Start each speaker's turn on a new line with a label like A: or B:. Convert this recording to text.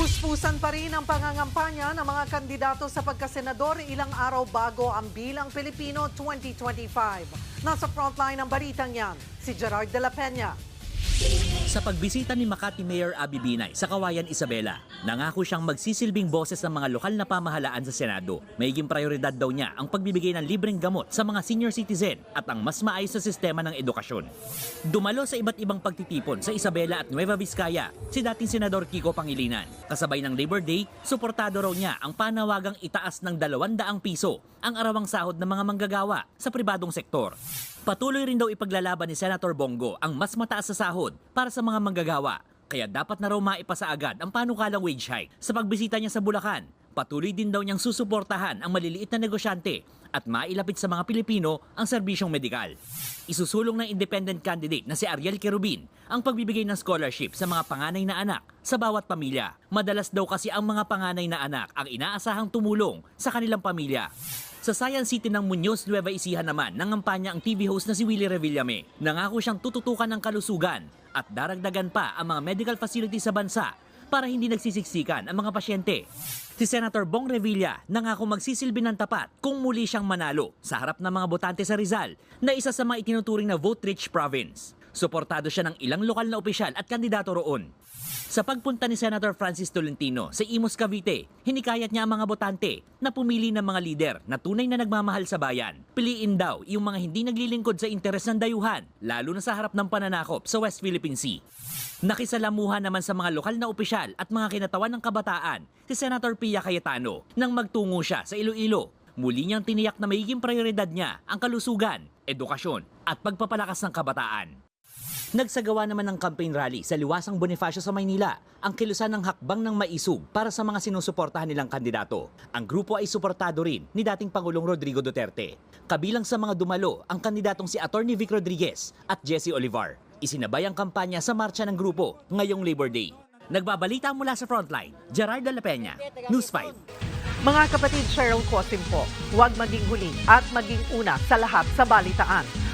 A: Puspusan pa rin ang pangangampanya ng mga kandidato sa pagkasenador ilang araw bago ang Bilang Pilipino 2025. Nasa frontline ng balitang yan, si Gerard de la Peña.
B: Sa pagbisita ni Makati Mayor Abby Binay sa Kawayan Isabela, nangako siyang magsisilbing boses ng mga lokal na pamahalaan sa Senado. Mayiging prioridad daw niya ang pagbibigay ng libreng gamot sa mga senior citizen at ang mas maayos na sistema ng edukasyon. Dumalo sa iba't ibang pagtitipon sa Isabela at Nueva Vizcaya si dating Senador Kiko Pangilinan. Kasabay ng Labor Day, suportado raw niya ang panawagang itaas ng 200 piso ang arawang sahod ng mga manggagawa sa pribadong sektor. Patuloy rin daw ipaglalaban ni Senator Bongo ang mas mataas sa sahod para sa mga manggagawa. Kaya dapat na raw maipasa agad ang panukalang wage hike. Sa pagbisita niya sa Bulacan, patuloy din daw niyang susuportahan ang maliliit na negosyante at mailapit sa mga Pilipino ang serbisyong medikal. Isusulong ng independent candidate na si Ariel Kerubin ang pagbibigay ng scholarship sa mga panganay na anak sa bawat pamilya. Madalas daw kasi ang mga panganay na anak ang inaasahang tumulong sa kanilang pamilya. Sa Science City ng Muñoz, Nueva Ecija naman, nangampanya ang TV host na si Willie Revillame. Nangako siyang tututukan ng kalusugan at daragdagan pa ang mga medical facilities sa bansa para hindi nagsisiksikan ang mga pasyente. Si Senator Bong Revilla nangako magsisilbi ng tapat kung muli siyang manalo sa harap ng mga botante sa Rizal na isa sa mga itinuturing na vote-rich province. Suportado siya ng ilang lokal na opisyal at kandidato roon. Sa pagpunta ni Senator Francis Tolentino sa Imus Cavite, hinikayat niya ang mga botante na pumili ng mga lider na tunay na nagmamahal sa bayan. Piliin daw yung mga hindi naglilingkod sa interes ng dayuhan, lalo na sa harap ng pananakop sa West Philippine Sea. Nakisalamuhan naman sa mga lokal na opisyal at mga kinatawan ng kabataan si Senator Pia Cayetano nang magtungo siya sa Iloilo. Muli niyang tiniyak na magiging prioridad niya ang kalusugan, edukasyon at pagpapalakas ng kabataan. Nagsagawa naman ng campaign rally sa Liwasang Bonifacio sa Maynila ang kilusan ng hakbang ng maisug para sa mga sinusuportahan nilang kandidato. Ang grupo ay suportado rin ni dating Pangulong Rodrigo Duterte. Kabilang sa mga dumalo ang kandidatong si Attorney Vic Rodriguez at Jesse Olivar. Isinabay ang kampanya sa marcha ng grupo ngayong Labor Day. Nagbabalita mula sa Frontline, Gerard de la Peña, News 5.
A: Mga kapatid Cheryl Cosim po, huwag maging huli at maging una sa lahat sa balitaan.